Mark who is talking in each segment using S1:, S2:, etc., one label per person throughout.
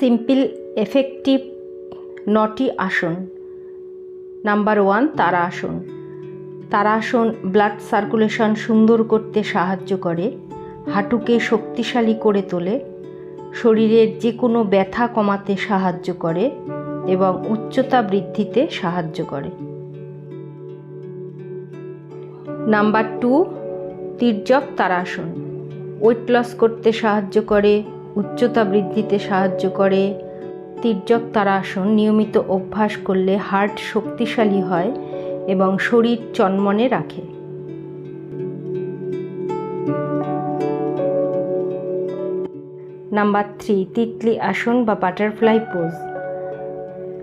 S1: Simple, effective, নটি আসন। Number one, তারা আসন। তারা আসন ব্লাড সার্কুলেশন সুন্দর করতে সাহায্য করে, হাঁটুকে শক্তিশালী করে তোলে, শরীরের যে কোনো ব্যথা কমাতে সাহায্য করে এবং উচ্চতা বৃদ্ধিতে সাহায্য করে। নাম্বার টু, তির্যক তারাসন ওয়েট লস করতে সাহায্য করে উচ্চতা বৃদ্ধিতে সাহায্য করে। তির্যক তারাসন নিয়মিত অভ্যাস করলে হার্ট শক্তিশালী হয় এবং শরীর চনমনে রাখে। নাম্বার থ্রি, তিতলি আসন বা বাটারফ্লাই পোজ।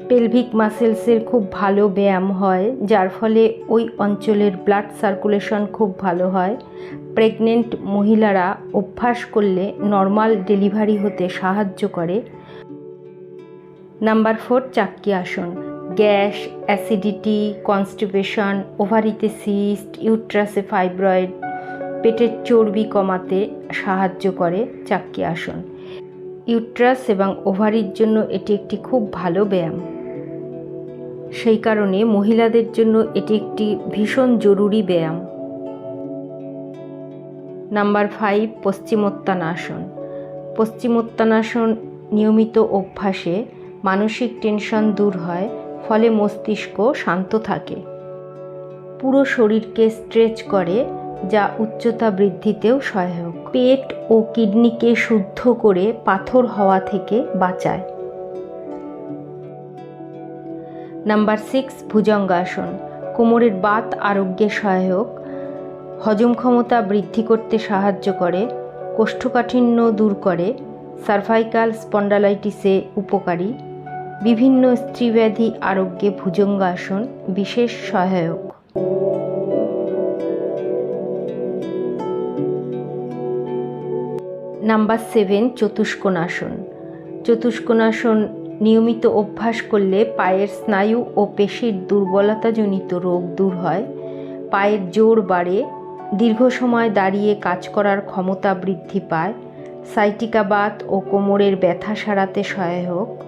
S1: পেলভিক মাসেলসের খুব ভালো ব্যায়াম হয়, যার ফলে ওই অঞ্চলের ব্লাড সার্কুলেশন খুব ভালো হয়। প্রেগনেন্ট মহিলারা অভ্যাস করলে নর্মাল ডেলিভারি হতে সাহায্য করে। নাম্বার ফোর চাক্কি আসন। গ্যাস, অ্যাসিডিটি, কনস্টিপেশন, ওভারিতে সিস্ট, ইউট্রাসে ফাইব্রয়েড, পেটের চর্বি কমাতে সাহায্য করে চাক্কি আসন। ইউট্রাস এবং ওভারির জন্য এটি একটি খুব ভালো ব্যায়াম। সেই কারণে মহিলাদের জন্য এটি একটি ভীষণ জরুরি ব্যায়াম। Number five, পশ্চিমোত্তানাসন। পশ্চিমোত্তানাসন নিয়মিত অভ্যাসে মানসিক টেনশন দূর হয়, ফলে মস্তিষ্ক শান্ত থাকে। পুরো শরীরকে স্ট্রেচ করে, যা উচ্চতা বৃদ্ধিতেও সহায়ক। পেট ও কিডনিকে শুদ্ধ করে পাথর হওয়া থেকে বাঁচায়। নাম্বার সিক্স, ভুজঙ্গাসন। কোমরের বাত আরোগ্যে সহায়ক। হজম ক্ষমতা বৃদ্ধি করতে সাহায্য করে, কোষ্ঠকাঠিন্য দূর করে সার্ভাইকাল স্পন্ডালাইটিসে উপকারী, বিভিন্ন স্ত্রীব্যাধি আরোগ্যে ভুজঙ্গাসন, বিশেষ সহায়ক। Number seven, চতুষ্কোণাসন। চতুষ্কোণাসন নিয়মিত অভ্যাস করলে পায়ের স্নায়ু ও পেশির দুর্বলতাজনিত রোগ দূর হয়, পায়ের জোর বাড়ে দীর্ঘ সময় দাঁড়িয়ে কাজ করার ক্ষমতা বৃদ্ধি পায়, সাইটিকাবাত ও কোমরের ব্যথা সারাতে সহায়ক।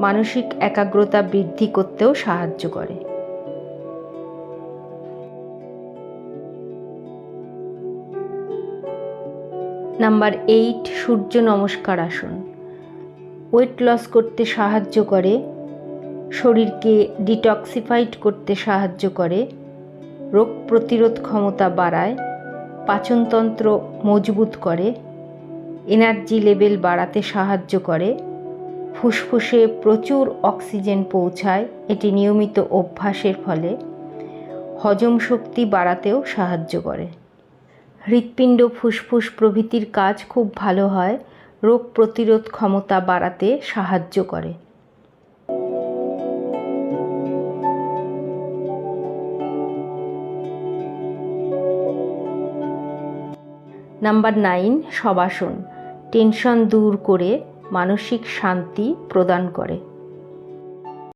S1: মানসিক একাগ্রতা বৃদ্ধি করতেও সাহায্য করে। নাম্বার এইট, সূর্য নমস্কার আসন। ওয়েট লস করতে সাহায্য করে, শরীরকে ডিটক্সিফাইড করতে সাহায্য করে, রোগ প্রতিরোধ ক্ষমতা বাড়ায়, পাচনতন্ত্র মজবুত করে এনার্জি লেভেল বাড়াতে সাহায্য করে, ফুসফুসে প্রচুর অক্সিজেন পৌঁছায়, এটি নিয়মিত অভ্যাসের ফলে হজম শক্তি বাড়াতেও সাহায্য করে। হৃৎপিণ্ড ফুসফুস প্রভৃতির কাজ খুব ভালো হয়। রোগ প্রতিরোধ ক্ষমতা বাড়াতে সাহায্য করে। Number nine, সবাসন। টেনশন দূর করে মানসিক শান্তি প্রদান করে।